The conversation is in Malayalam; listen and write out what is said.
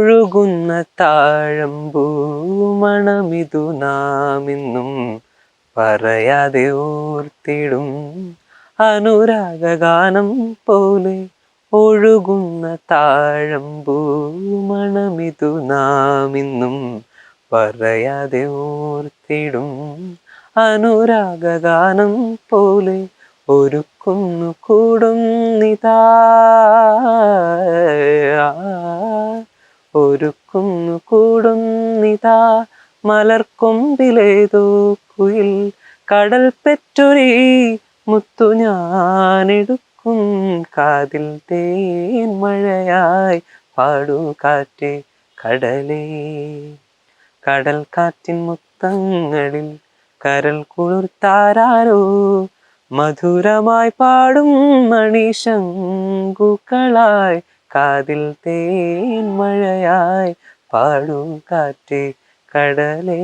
ഒഴുകുന്ന താഴമ്പൂ മണമിതു നാമിന്നും പറയാതെ ഓർത്തിടും. അനുരാഗഗാനം പോലെ ഒഴുകുന്ന താഴമ്പൂ മണമിതു നാമിന്നും പറയാതെ ഓർത്തിടും. അനുരാഗഗാനം പോലെ ഒരുക്കുന്നു കൂടുന്നിതാ ഒരുക്കുന്നു കൂടുന്നിതാ മലർക്കൊമ്പിലേതോ കുയിൽ. കടൽ പെറ്റൊരി മുത്തു ഞാനെടുക്കും കാതിൽ തേൻ മഴയായി. പാടൂ കാറ്റേ കടലേ. കടൽ കാറ്റിൻ മുത്തങ്ങളിൽ കരൽ കുളിർത്താരോ മധുരമായി പാടും മണിശങ്കുകളായി കാതിൽ തേൻ മഴയായി പാടും കാറ്റ് കടലേ.